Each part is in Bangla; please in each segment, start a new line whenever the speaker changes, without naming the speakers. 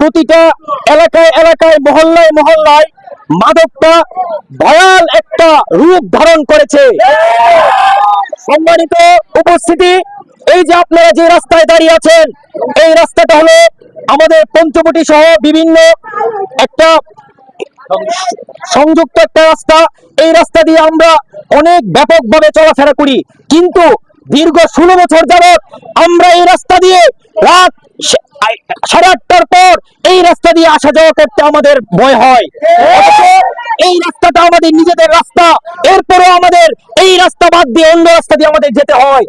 প্রতিটা এলাকায় এলাকায়, মহল্লায় মহল্লায় মাদকটা ভয়াল একটা রূপ ধারণ করেছে। সম্মানিত উপস্থিতি, এই যে আপনারা যে রাস্তায় দাঁড়িয়ে আছেন, এই রাস্তাটা হলো আমাদের পঞ্চবটি সহ বিভিন্ন একটা সংযুক্ত একটা রাস্তা। এই রাস্তা দিয়ে আমরা অনেক ব্যাপকভাবে চলাফেরা করি। কিন্তু দীর্ঘ ষোলো বছর যাবৎ আমরা এই রাস্তা দিয়ে রাত সাড়ে আটটার পর এই রাস্তা দিয়ে আসা যাওয়া করতে আমাদের ভয় হয়। এই রাস্তাটা আমাদের নিজেদের রাস্তা। এরপরও আমাদের এই রাস্তা বাদ দিয়ে অন্য রাস্তা দিয়ে আমাদের যেতে হয়।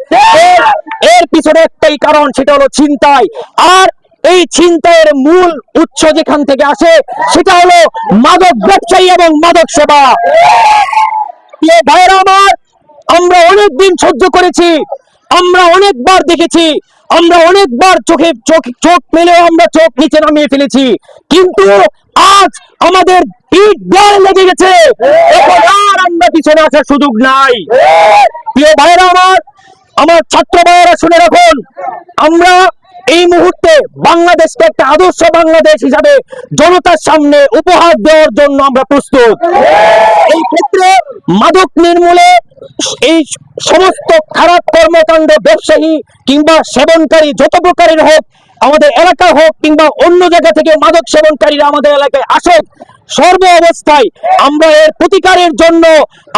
এর- পিছনে একটাই কারণ, সেটা হলো ছিনতাই। আর এই ছিনতাইয়ের মূল উৎস যেখান থেকে আসে, সেটা হলো মাদক ব্যবসায়ী এবং মাদক সেবা। ভাইরা আমার আমরা অনেক দিন সহ্য করেছি, আমরা অনেকবার দেখেছি, আমরা অনেকবার চোখে, চোখ চোখ মেলেও আমরা চোখ নিচে নামিয়ে ফেলেছি, কিন্তু আজ আমাদের পিঠ দেয়ালে লেগে গেছে। আর আমরা পিছনে আসার সুযোগ নাই। প্রিয় ভাইরা আমার আমার ছাত্র ভাইয়েরা শুনে রাখুন, আমরা এই মুহূর্তে বাংলাদেশকে একটা আদর্শ বাংলাদেশ হিসাবে জনতার সামনে উপহার দেওয়ার জন্য আমরা প্রস্তুত। এই ক্ষেত্রে মাদক নির্মূলে এই সমস্ত খারাপ কর্মকাণ্ড, ব্যবসায়ী কিংবা সেবনকারী যত প্রকারের হোক আমাদের এলাকা হোক কিংবা অন্য জায়গা থেকে মাদক সেবনকারীরা আমাদের এলাকায় আসুক, সর্ব অবস্থায় আমরা এর প্রতিকারের জন্য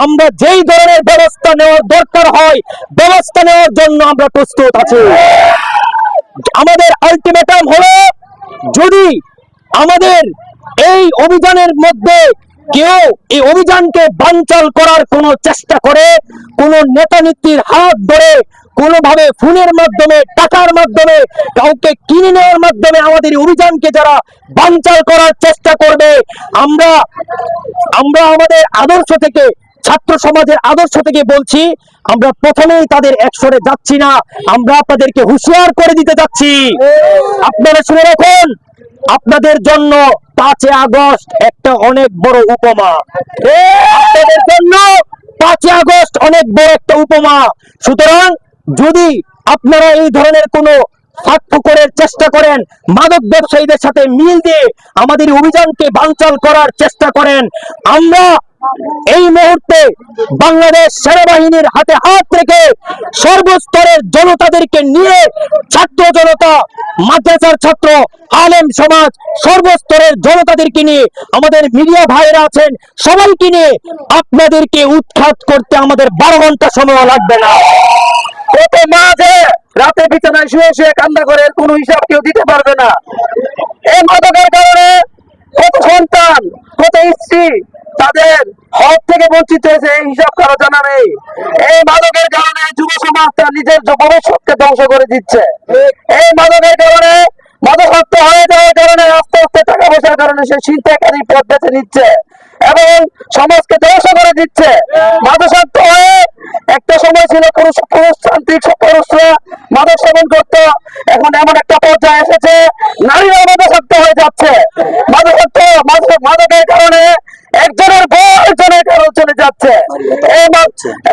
আমরা যেই ধরনের ব্যবস্থা নেওয়ার দরকার হয়, ব্যবস্থা নেওয়ার জন্য আমরা প্রস্তুত আছি। আমাদের আলটিমেটাম হলো, যদি আমাদের এই অভিযানের মধ্যে কেউ এই অভিযানকে বানচাল করার কোনো চেষ্টা করে, কোন নেতা নেত্রীর হাত ধরে, কোনোভাবে ফোনের মাধ্যমে, টাকার মাধ্যমে, কাউকে কিনে নেওয়ার মাধ্যমে আমাদের অভিযানকে যারা বানচাল করার চেষ্টা করবে, আমরা আমরা আমাদের আদর্শ থেকে, ছাত্র সমাজের আদর্শ থেকে বলছি, আমরা প্রথমেই তাদের একসরে যাচ্ছি না, আমরা আপনাদেরকে হুঁশিয়ার করে দিতে যাচ্ছি। আপনারা শুনে রাখুন আপনাদের জন্য পাঁচে আগস্ট একটা অনেক বড় উপমা। আপনাদের জন্য পাঁচই আগস্ট অনেক বড় একটা উপমা। সুতরাং যদি আপনারা এই ধরনের কোনো ফাঁকফুকরের চেষ্টা করেন, মাদক ব্যবসায়ীদের সাথে মিল দিয়ে আমাদের অভিযানকে বাঞ্চাল করার চেষ্টা করেন, আমরা এই মুহূর্তে বাংলাদেশ সেনাবাহিনীর হাতে হাত রেখে সর্বস্তরের জনতাদেরকে নিয়ে ছাত্র জনতা, মাদ্রাসার ছাত্র, আলেম সমাজ, সর্বস্তরের জনতাদেরকে নিয়ে আমাদের মিডিয়া ভাইরা আছেন, সবাইকে নিয়ে আপনাদেরকে উৎখাত করতে আমাদের বারো ঘণ্টা সময় লাগবে না। কত মাঝে রাতে বিছানায় শুয়ে শুয়ে কান্না করে কোনো হিসাব কেউ দিতে পারবে না। এই মাদকের কারণে কত সন্তান, কত স্ত্রী তাদের হক থেকে বঞ্চিত হয়েছে, এই হিসাব কারও জানা নেই। এই মাদকের কারণে যুব সমাজ তার নিজের ভবিষ্যৎকে ধ্বংস করে দিচ্ছে। এই মাদকের কারণে মাদকাত্ম হয়ে যাওয়ার কারণে আস্তে আস্তে টাকা পয়সার কারণে সে চিন্তাকারী পথ বেছে নিচ্ছে এবং সমাজকে ধ্বংস করে দিচ্ছে। মাদকাত্ম হয়ে একটা সময় ছিল পুরুষ পুরুষতান্ত্রিক পুরুষরা মাদক সেবন করতো। এখন এমন একটা পর্যায়ে এসেছে নারীরা মাদকাত্ম হয়ে যাচ্ছে। মাদক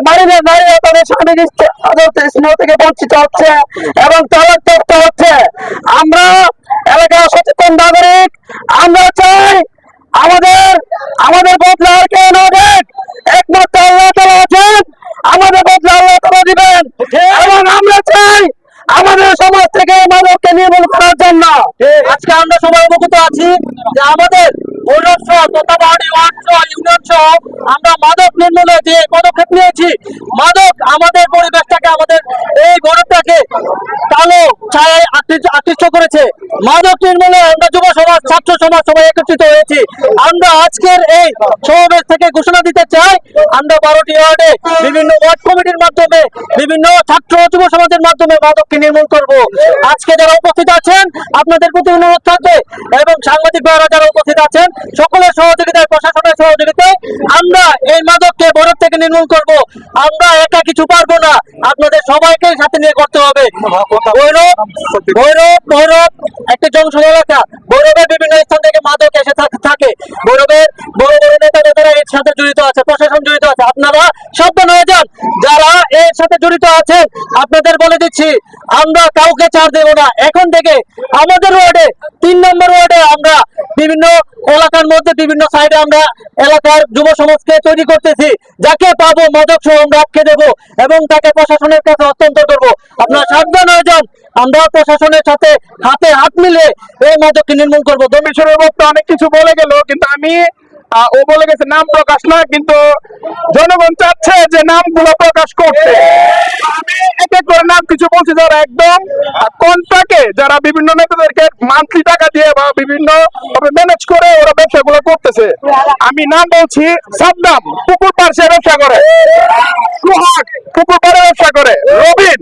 নারীরা নারীরা তাদের স্বামীর স্ত্রী- স্নেহ থেকে বঞ্চিত হচ্ছে এবং তালাক প্রাপ্ত হচ্ছে। আমরা এলাকার সচেতন নাগরিক আমরা চাই আমাদের আমাদের বদলা আর কেউ না দেখ একমাত্র আল্লাহ তালা আছেন আমাদের বদলা আল্লাহ তালা দিবেন। এবং আমরা চাই আমাদের সমাজ থেকে মাদককে নির্মূল করার জন্য। আজকে আমরা সবাই অবগত আছি। যে আমাদের ওয়ার্ড সহ আমরা মাদক নির্মূলে যে পদক্ষেপ নিয়েছি মাদক আমাদের পরিবেশটাকে আমাদের এই গরিবটাকে কালো ছায় আকৃষ্ট করেছে। মাদক নির্মূলে আমরা যুব সমাজ, ছাত্র সমাজ সবাই একত্রিত হয়েছি। আমরা আজকের এই সমাবেশ থেকে ঘোষণা দিতে চাই, আমরা বারোটি ওয়ার্ডে বিভিন্ন ওয়ার্ড কমিটির মাধ্যমে, বিভিন্ন ছাত্র যুব সমাজের মাধ্যমে মাদককে নির্মূল করব। আজকে যারা উপস্থিত আছেন, আপনাদের প্রতি অনুরোধ থাকবে এবং সাংবাদিক ভাইরা যারা উপস্থিত আছেন, সকলের সহযোগিতায়, প্রশাসনের সহযোগিতায় আমরা এই মাদককে বরফ থেকে নির্মূল করব। আমরা একা কিছু পারব না। আপনাদের সবাইকে সাথে নিয়ে করতে হবে। ভৈরব ভৈরব ভৈরব একটা জংশন এলাকা ভৈরবের বিভিন্ন স্থান থেকে মাদক এসে থাকে। ভৈরবের বড় বড় নেতা নেতারা এর সাথে জড়িত আছে প্রশাসন জড়িত আছে। আপনারা সাবধান হয়ে যান।
যারা এর সাথে জড়িত আছেন আপনাদের বলে দিচ্ছি আমরা কাউকে ছাড় দেব না। এখন থেকে আমাদের ওয়ার্ডে তিন নম্বর ওয়ার্ডে আমরা বিভিন্ন এলাকার মধ্যে, বিভিন্ন সাইডে আমরা এলাকার যুব সমাজকে তৈরি করতেছি। যাকে পাবো মদক সহ আমরা আটকে দেবো এবং তাকে প্রশাসনের কাছে হস্তান্তর করব। আপনার সাবধান হয়ে যান। আমরা প্রশাসনের সাথে হাতে হাত মিলে এই মাদককে নির্মূল করব।
দমিশ্বরের বক্তা অনেক কিছু বলে গেল, কিন্তু আমি ও বলে গেছে, নাম প্রকাশ না কিন্তু জনগণ চাচ্ছে যে নামগুলো প্রকাশ করতে। কিছু বলছি, যারা একদম যারা বিভিন্ন নেতাদেরকে মান্থলি টাকা দিয়ে বা বিভিন্ন ম্যানেজ করে ওরা ব্যবসাগুলো করতেছে। আমি নাম বলছি, সাদ্দাম, পুকুর পার্শ্বে ব্যবসা করে। পুকুর পাড়ে ব্যবসা করে। রবিন,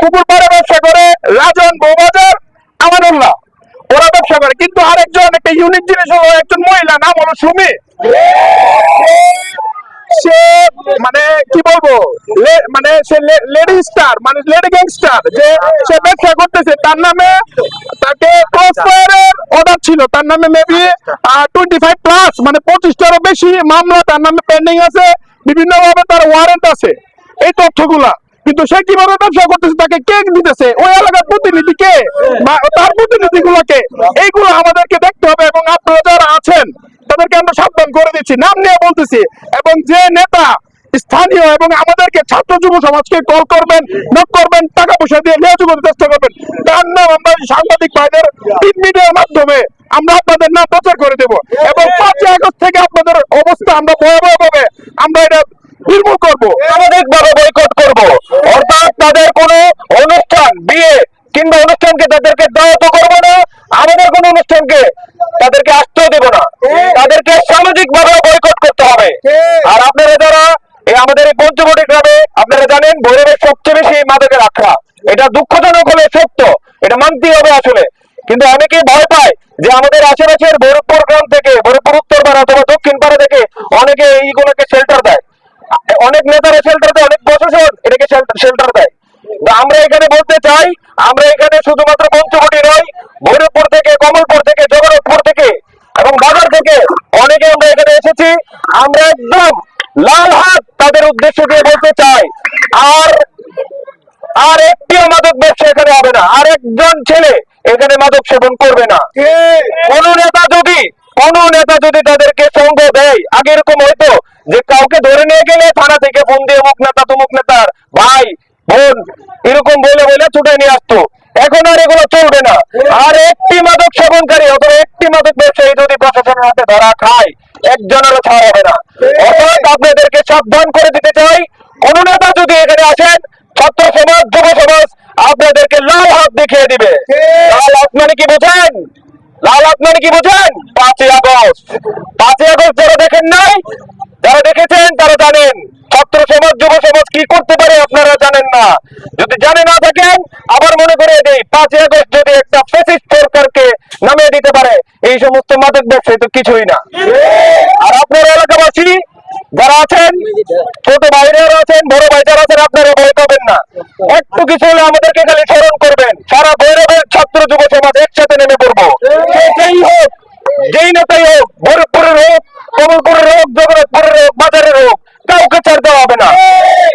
পুকুর পাড়ে ব্যবসা করে। রাজন বৌবাজার, আমানুল্লাহ। ওরা ব্যবসা করে, কিন্তু আরেকজন, একটা ইউনিক জিনিস হলো একজন মহিলা, নাম হলো সুমি। মানে কি বলব মানে সে লেডি স্টার মানে লেডি গ্যাংস্টার যে সে ব্যবসা করতেছে, তার নামে তাকে অর্ডার ছিল, তার নামে মেবি টোয়েন্টি ফাইভ প্লাস মানে পঁচিশটারও বেশি মামলা, তার নামে পেন্ডিং আছে বিভিন্ন ভাবে তার ওয়ারেন্ট আছে, এই তথ্যগুলা। কিন্তু সে কীভাবে ব্যবসা করতেছে, তাকে কে দিতেছে, ওই তার এইগুলো আমাদেরকে দেখতে হবে এবং আপনারা যারা আছেন, তাদেরকে আমরা সাবধান করে দিচ্ছি। নাম নিয়ে বলতেছি, এবং যে নেতা স্থানীয় এবং আমাদেরকে ছাত্র যুব সমাজকে কল করবেন করবেন, টাকা পয়সা দিয়ে করতে চেষ্টা করবেন। তার নাম আমরা সাংবাদিক ভাইদের মিডিয়ার মাধ্যমে আমরা আপনাদের নাম প্রচার করে দেব। এবং পাঁচই আগস্ট থেকে আপনাদের অবস্থা আমরা ভয়াবহ ভাবে আমরা এটা নির্মূল করব।
সামাজিক ভাবে বয়কট করব অর্থাৎ তাদের কোনো অনুষ্ঠান বিয়ে কিংবা অনুষ্ঠানকে তাদেরকে দাওয়াত করব না আমাদের কোনো অনুষ্ঠানকে তাদেরকে আসতেও দেব না। তাদেরকে সামাজিক ভাবে বয়কট করতে হবে। আর আপনারা যারা এই আমাদের এই পঞ্চবটি গ্রামে আপনারা জানেন ভৈরবের সবচেয়ে বেশি মাদকের আখড়া। এটা দুঃখজনক হলে সত্য এটা মানতেই হবে আসলে। কিন্তু অনেকে ভয় পায় যে আমাদের আশেপাশের ভৈরবপুর গ্রাম থেকে ভৈরবপুর উত্তর পাড়া অথবা দক্ষিণ পাড়া থেকে অনেকে এইগুলোকে শেল্টার দেয়। অনেক নেতারা শেল্টার দেয় অনেক প্রশাসন এটাকে শেল্টার দেয়। তো আমরা এখানে বলতে চাই আমরা এখানে শুধুমাত্র পঞ্চবটি নয় ভৈরবপুর থেকে কমলপুর থেকে জগন্নাথপুর থেকে এবং বাজার থেকে অনেকে আমরা এখানে এসেছি। আমরা একদম লাল হাত তাদের উদ্দেশ্য দিয়ে বলতে চাই আর আর একটিও মাদক ব্যবসা এখানে হবে না। আর একজন ছেলে এখানে মাদক সেবন করবে না। কোন নেতা যদি কোন নেতা যদি তাদেরকে সঙ্গ দেয় আগে এরকম হয়তো যে কাউকে ধরে নিয়ে গেলে থানা থেকে ফোন দিয়ে মুখ নেতা তুমুক নেতার ভাই বোন এরকম বলে বলে ছুটে নিয়ে আসতো। এখন আর এগুলো চলবে না। আর একটি মাদক সেবনকারী অথবা একটি মাদক ব্যবসায়ী যদি প্রশাসনের হাতে ধরা খায়, একজনেরও ছাড় হবে না। অর্থাৎ আপনাদেরকে সাবধান করে দিতে চাই। কোন নেতা যদি এখানে আসেন, ছাত্র সমাজ, যুব সমাজ আপনাদেরকে লাল হাত দেখিয়ে দিবে। লাল হাত মানে কি বোঝেন? লাল হাত মানে কি বোঝেন? পাঁচই আগস্ট। পাঁচই আগস্ট যারা দেখেন নাই, যারা দেখেছেন তারা জানেন, ছাত্র সমাজ, যুব সমাজ কি করতে পারে আপনারা জানেন না। যদি জানে না থাকেন, আবার মনে করে দেই, পাঁচই আগস্ট যদি একটা ফেসিস্ট সরকারকে নামিয়ে দিতে পারে, এই সমস্ত মাদক ব্যবসায়ী তো কিছুই না। আর আপনার এলাকাবাসী যারা আছেন, ছোট ভাইরা আছেন, বড় ভাই যারা আছেন, আপনারা ভয় পাবেন না। একটু কিছু হলে আমাদেরকে খালি স্মরণ করবেন। সারা ভৈরবের ছাত্র যুব সমাজ একসাথে নেমে পড়ব। সে যেই হোক, যেই নেতাই হোক, ভৈরবপুরের হোক, কমলপুরের হোক, জগন্নাথপুরের হোক, বাজারের হোক, কাউকে ছাড় দেওয়া হবে না।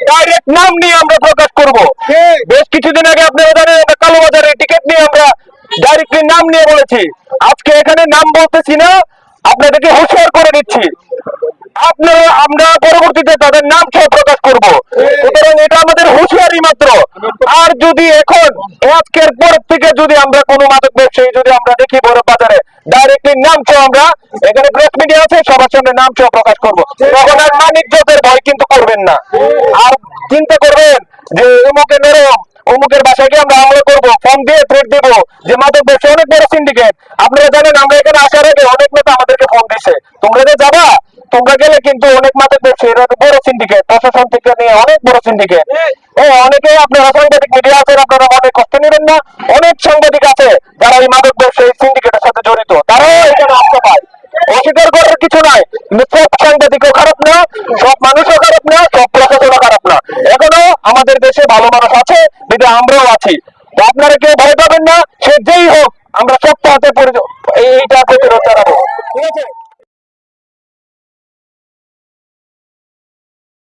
ডাইরেক্ট নাম নিয়ে আমরা প্রকাশ করব। বেশ কিছুদিন আগে আপনারা জানেন আমরা কালোবাজারের টিকিট নিয়ে আমরা ডাইরেক্টলি নাম নিয়ে বলেছি। আজকে এখানে নাম বলতেছি না আপনাদেরকে হুঁশিয়ার করে দিচ্ছি। আপনারা আমরা পরবর্তীতে তাদের নাম সহ প্রকাশ করব। সুতরাং এটা আমাদের হুঁশিয়ারি মাত্র। আর যদি এখন আজকের পর থেকে যদি আমরা কোনো মাদক ব্যবসায়ী যদি আমরা দেখি বড় বাজারে ডাইরেক্টলি নাম সহ আমরা এখানে প্রেস মিডিয়া আছে সবার সামনে নাম সহ প্রকাশ করব। তখন আর ভয় কিন্তু করবেন না। আর চিন্তা করবেন যে অমুকে নরম, অমুকের বাসায় গিয়ে আমরা হামলা করব ফর্ম দিয়ে থ্রেট দেবো যে মাদক ব্যবসা অনেক বড় সিন্ডিকেট আপনারা জানেন, আমরা এখানে আসার আগে অনেক নেতা আমাদেরকে ফোন দিছে। তোমরা যে যাবা, তোমরা গেলে কিন্তু অনেক মাদক ব্যবসা এটা বড় সিন্ডিকেট প্রশাসন থেকে নিয়ে অনেক বড় সিন্ডিকেট ও অনেকে আপনারা সাংবাদিক মিডিয়া আছেন আপনারা মনে কষ্ট নেবেন না। অনেক সাংবাদিক আছে, যারা এই মাদক ব্যবসায়ী সিন্ডিকেটের সাথে জড়িত। তারাও এখানে আসতে পায় অস্বীকার করার কিছু নাই। কিন্তু সব সাংবাদিকও খারাপ না, সব খারাপ না সব প্রশাসনও খারাপ না। এখনও আমাদের দেশে ভালো মানুষ আছে যদি আমরাও আছি। আপনারা কেউ ভয় পাবেন না, সে যেই হোক, আমরা সপ্তাহতে এইটা প্রতিরোধ জানাব ঠিক আছে।